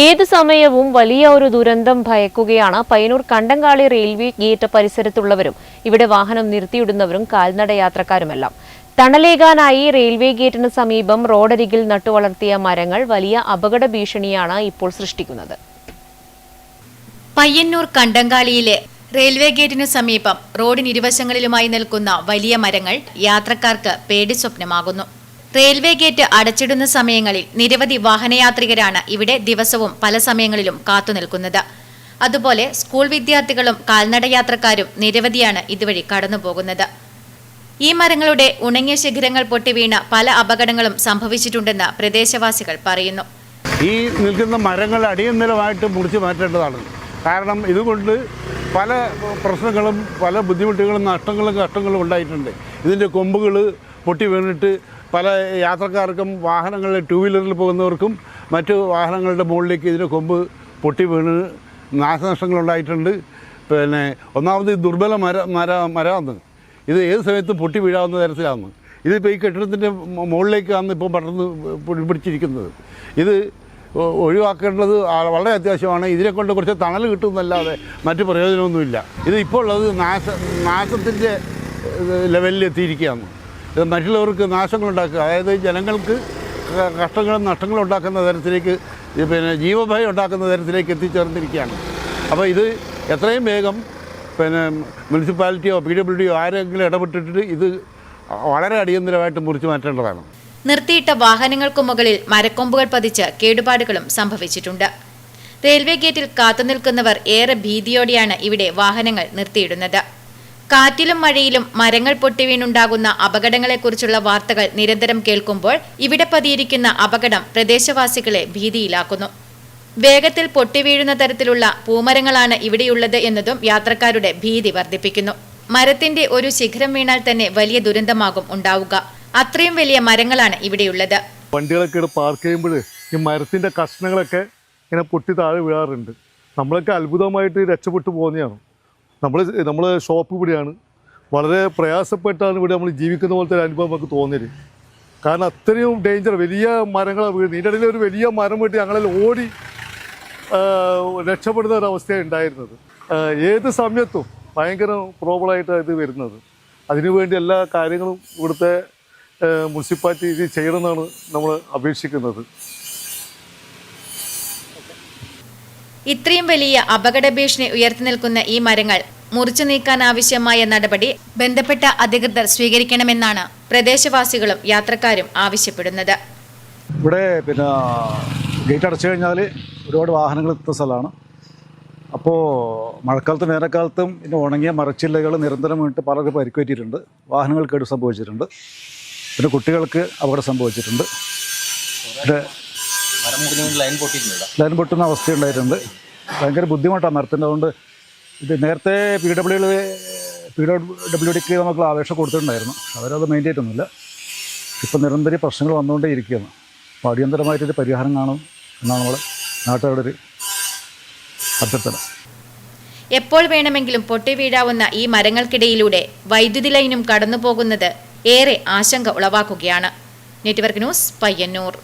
ഏത് സമയവും വലിയ ഒരു ദുരന്തം ഭയക്കുകയാണ്. പയ്യന്നൂർ കണ്ടങ്കാളി റെയിൽവേ ഗേറ്റ് പരിസരത്തുള്ളവരും ഇവിടെ വാഹനം നിർത്തിയിടുന്നവരും കാൽനട യാത്രക്കാരുമെല്ലാം. തണലേകാനായി റെയിൽവേ ഗേറ്റിന് സമീപം റോഡരികിൽ നട്ടുവളർത്തിയ മരങ്ങൾ വലിയ അപകട ഭീഷണിയാണ് ഇപ്പോൾ സൃഷ്ടിക്കുന്നത്. പയ്യന്നൂർ കണ്ടങ്കാളിയിലെ റെയിൽവേ ഗേറ്റിനു സമീപം റോഡിന് ഇരുവശങ്ങളിലുമായി നിൽക്കുന്ന വലിയ മരങ്ങൾ യാത്രക്കാർക്ക് പേടി സ്വപ്നമാകുന്നു റെയിൽവേ ഗേറ്റ് അടച്ചിടുന്ന സമയങ്ങളിൽ നിരവധി വാഹനയാത്രികരാണ് ഇവിടെ ദിവസവും പല സമയങ്ങളിലും കാത്തുനിൽക്കുന്നത് അതുപോലെ സ്കൂൾ വിദ്യാർത്ഥികളും കാൽനടയാത്രക്കാരും നിരവധിയാണ് ഇതുവഴി കടന്നുപോകുന്നത് ഈ മരങ്ങളുടെ ഉണങ്ങിയ ശിഖരങ്ങൾ പൊട്ടിവീണ പല അപകടങ്ങളും സംഭവിച്ചിട്ടുണ്ടെന്ന് പ്രദേശവാസികൾ പറയുന്നു. ഈ നിൽക്കുന്ന മരങ്ങൾ അടിയന്തരമായിട്ട് മുറിച്ച് മാറ്റേണ്ടതാണ്. കാരണം ഇതുകൊണ്ട് പല പ്രശ്നങ്ങളും പല ബുദ്ധിമുട്ടുകളും നഷ്ടങ്ങളും കഷ്ടങ്ങളും ഉണ്ടായിട്ടുണ്ട്. ഇതിന്റെ കൊമ്പുകൾ പൊട്ടി വീണിട്ട് പല യാത്രക്കാർക്കും വാഹനങ്ങളിൽ ടൂ വീലറിൽ പോകുന്നവർക്കും മറ്റു വാഹനങ്ങളുടെ മുകളിലേക്ക് ഇതിന്റെ കൊമ്പ് പൊട്ടി വീണ് നാശനഷ്ടങ്ങളുണ്ടായിട്ടുണ്ട് പിന്നെ ഒന്നാമത് ദുർബല മര മര മരമാണ് ഇത് ഏത് സമയത്തും പൊട്ടി വീഴാവുന്ന തരത്തിലാണ് ഇതിപ്പോൾ ഈ കെട്ടിടത്തിന്റെ മുകളിലേക്കാണ് ഇപ്പോൾ പടർന്ന് പിടിപിടിച്ചിരിക്കുന്നത് ഇത് ഒഴിവാക്കേണ്ടത് വളരെ അത്യാവശ്യമാണ്. ഇതിനെക്കൊണ്ട് കുറച്ച് തണൽ കിട്ടുമെന്നല്ലാതെ മറ്റു പ്രയോജനമൊന്നുമില്ല. ഇത് ഇപ്പോൾ ഉള്ളത് നാശ നാശത്തിന്റെ ലെവലിൽ എത്തിയിരിക്കുകയാണ് മറ്റുള്ളവർക്ക് നാശങ്ങളുണ്ടാക്കുക. അതായത് ജനങ്ങൾക്ക് കഷ്ടങ്ങളും നഷ്ടങ്ങളും ഉണ്ടാക്കുന്ന തരത്തിലേക്ക് പിന്നെ ജീവഭയം ഉണ്ടാക്കുന്ന തരത്തിലേക്ക് എത്തിച്ചേർന്നിരിക്കുകയാണ്. അപ്പോൾ ഇത് എത്രയും വേഗം പിന്നെ മുനിസിപ്പാലിറ്റിയോ പി ഡബ്ല്യു ഡിയോ ആരെങ്കിലും ഇടപെട്ടിട്ട് ഇത് വളരെ അടിയന്തരമായിട്ട് മുറിച്ചു മാറ്റേണ്ടതാണ്. നിർത്തിയിട്ട വാഹനങ്ങൾക്കു മുകളിൽ മരക്കൊമ്പുകൾ പതിച്ച് കേടുപാടുകളും സംഭവിച്ചിട്ടുണ്ട്. റെയിൽവേ ഗേറ്റിൽ കാത്തുനിൽക്കുന്നവർ ഏറെ ഭീതിയോടെയാണ് ഇവിടെ വാഹനങ്ങൾ നിർത്തിയിടുന്നത്. കാറ്റിലും മഴയിലും മരങ്ങൾ പൊട്ടിവീണുണ്ടാകുന്ന അപകടങ്ങളെക്കുറിച്ചുള്ള വാർത്തകൾ നിരന്തരം കേൾക്കുമ്പോൾ ഇവിടെ പതിയിരിക്കുന്ന അപകടം പ്രദേശവാസികളെ ഭീതിയിലാക്കുന്നു. വേഗത്തിൽ പൊട്ടിവീഴുന്ന തരത്തിലുള്ള പൂമരങ്ങളാണ് ഇവിടെയുള്ളത് എന്നതും യാത്രക്കാരുടെ ഭീതി വർദ്ധിപ്പിക്കുന്നു. മരത്തിന്റെ ഒരു ശിഖരം വീണാൽ തന്നെ വലിയ ദുരന്തമാകും ഉണ്ടാവുക. അത്രയും വലിയ മരങ്ങളാണ് ഇവിടെയുള്ളത്. വണ്ടികളൊക്കെ പാർക്ക് ചെയ്യുമ്പോൾ ഈ മരത്തിന്റെ കഷ്ണങ്ങളൊക്കെ ഇങ്ങനെ പൊട്ടി താഴെ വീഴാറുണ്ട്. നമ്മളൊക്കെ അത്ഭുതമായിട്ട് രക്ഷപ്പെട്ടു പോകുന്നതാണ്. നമ്മൾ നമ്മൾ ഷോപ്പ് ഇവിടെയാണ്. വളരെ പ്രയാസപ്പെട്ടാണ് ഇവിടെ നമ്മൾ ജീവിക്കുന്ന പോലത്തെ ഒരു അനുഭവം നമുക്ക് തോന്നിയത്. കാരണം അത്രയും ഡേഞ്ചർ വലിയ മരങ്ങളാണ് വീഴുന്നത് ഇതിന്റെ ഇടയിൽ ഒരു വലിയ മരം വെട്ടി ഞങ്ങളിൽ ഓടി രക്ഷപ്പെടുന്ന ഒരവസ്ഥയാണ് ഉണ്ടായിരുന്നത്. ഏത് സമയത്തും ഭയങ്കര പ്രോബ്ലമായിട്ട് ഇത് വരുന്നത്. അതിനുവേണ്ടി എല്ലാ കാര്യങ്ങളും ഇവിടുത്തെ മുനിസിപ്പാലിറ്റി ഇത് ചെയ്യണമെന്നാണ് നമ്മൾ അപേക്ഷിക്കുന്നത്. ഇത്രയും വലിയ അപകട ഭീഷണി ഉയർത്തി നിൽക്കുന്ന ഈ മരങ്ങൾ മുറിച്ചു നീക്കാൻ ആവശ്യമായ നടപടി ബന്ധപ്പെട്ട അധികൃതർ സ്വീകരിക്കണമെന്നാണ് പ്രദേശവാസികളും യാത്രക്കാരും ആവശ്യപ്പെടുന്നത്. ഇവിടെ പിന്നെ ഗേറ്റ് അടച്ചു കഴിഞ്ഞാൽ ഒരുപാട് വാഹനങ്ങൾ എത്തുന്ന സ്ഥലമാണ്. അപ്പോൾ മഴക്കാലത്തും വേനൽക്കാലത്തും പിന്നെ ഉണങ്ങിയ മരച്ചില്ലകൾ നിരന്തരം വീണിട്ട് പലർക്കും പരിക്ക് വാഹനങ്ങൾക്ക് വാഹനങ്ങൾ കേട് സംഭവിച്ചിട്ടുണ്ട്. പിന്നെ കുട്ടികൾക്ക് അപകടം സംഭവിച്ചിട്ടുണ്ട്. പിന്നെ ലൈൻ പൊട്ടിയിട്ടുണ്ട്. ലൈൻ പൊട്ടുന്ന അവസ്ഥയുണ്ടായിട്ടുണ്ട്. ഭയങ്കര ബുദ്ധിമുട്ടാണ് മരത്തിന്റെ അതുകൊണ്ട് ഇത് നേരത്തെ പി ഡബ്ല്യു പി ഡബ്ല്യു ഡിക്ക് നമുക്ക് ആവേശം കൊടുത്തിട്ടുണ്ടായിരുന്നു. അവരത് മെയിൻ ചെയ്തിട്ടൊന്നുമില്ല. ഇപ്പം നിരന്തര പ്രശ്നങ്ങൾ വന്നുകൊണ്ടേ ഇരിക്കുകയാണ് അപ്പോൾ അടിയന്തരമായിട്ടൊരു പരിഹാരം കാണും എന്നാണ് നമ്മൾ നാട്ടുകാരുടെ ഒരു അഭ്യർത്ഥന. എപ്പോൾ വേണമെങ്കിലും പൊട്ടി വീഴാവുന്ന ഈ മരങ്ങൾക്കിടയിലൂടെ വൈദ്യുതി ലൈനും കടന്നു പോകുന്നത് ഏറെ ആശങ്ക ഉളവാക്കുകയാണ്. Network news Payyanur.